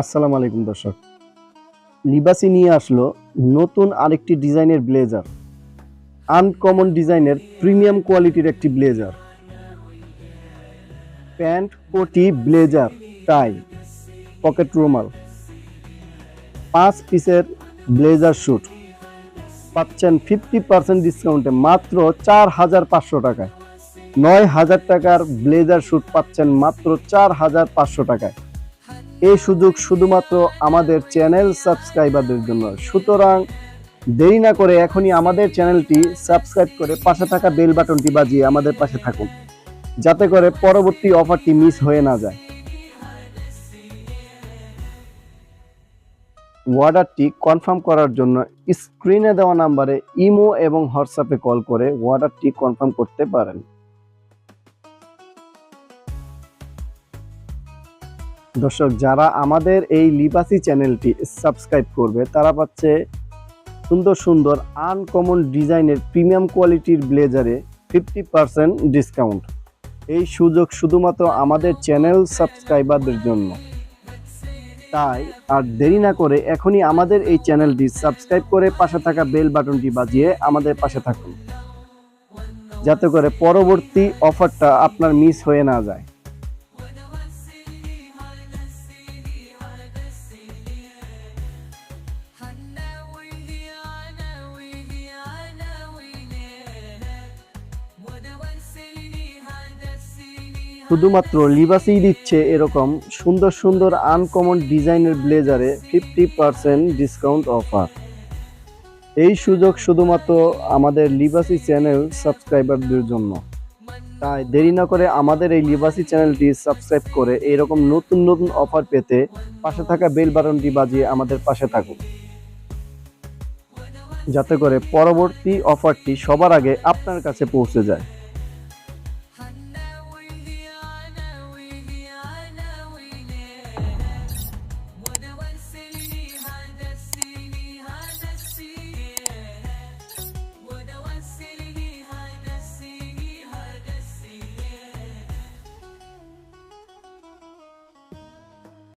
আসসালামু আলাইকুম, দর্শক। লিবাসি নিয়ে আসলো নতুন আরেকটি ডিজাইনের ব্লেজার। আনকমন ডিজাইনের প্রিমিয়াম কোয়ালিটির একটি ব্লেজার। প্যান্ট কোটি ব্লেজার টাই, পকেট রুমাল। পাঁচ পিসের ব্লেজার স্যুট পাচ্ছেন ফিফটি পার্সেন্ট ডিসকাউন্টে মাত্র চার হাজার পাঁচশো টাকায়। নয় হাজার টাকার ব্লেজার স্যুট পাচ্ছেন মাত্র চার হাজার পাঁচশো টাকায়। এই সুযোগ শুধুমাত্র আমাদের চ্যানেল সাবস্ক্রাইবারদের জন্য। সুতরাং দেরি না করে এখনই আমাদের চ্যানেলটি সাবস্ক্রাইব করে পাশে থাকা বেল বাটনটি বাজিয়ে আমাদের পাশে থাকুন, যাতে করে পরবর্তী অফারটি মিস হয়ে না যায়। অর্ডারটি কনফার্ম করার জন্য স্ক্রিনে দেওয়া নাম্বারে ইমো এবং হোয়াটসঅ্যাপে কল করে অর্ডারটি কনফার্ম করতে পারেন। দর্শক, যারা আমাদের এই লিবাসি চ্যানেলটি সাবস্ক্রাইব করবে, তারা পাচ্ছে সুন্দর সুন্দর আনকমন ডিজাইনের প্রিমিয়াম কোয়ালিটির ব্লেজারে ফিফটি পার্সেন্ট ডিসকাউন্ট এই সুযোগ শুধুমাত্র আমাদের চ্যানেল সাবস্ক্রাইবারদের জন্য। তাই আর দেরি না করে এখনই আমাদের এই চ্যানেলটি সাবস্ক্রাইব করে পাশে থাকা বেল বাটনটি বাজিয়ে আমাদের পাশে থাকুন। যাতে করে পরবর্তী অফারটা আপনার মিস হয়ে না যায়। শুধুমাত্র লিবাসেই দিচ্ছে এরকম সুন্দর সুন্দর আনকমন ডিজাইনের ব্লেজারে ফিফটি পার্সেন্ট ডিসকাউন্ট অফার এই সুযোগ শুধুমাত্র আমাদের লিবাসি চ্যানেল সাবস্ক্রাইবারদের জন্য। তাই দেরি না করে আমাদের এই লিবাসি চ্যানেলটি সাবস্ক্রাইব করে এরকম নতুন নতুন অফার পেতে পাশে থাকা বেল বাটনটি বাজিয়ে আমাদের পাশে থাকুন। যাতে করে পরবর্তী অফারটি সবার আগে আপনার কাছে পৌঁছে যায়।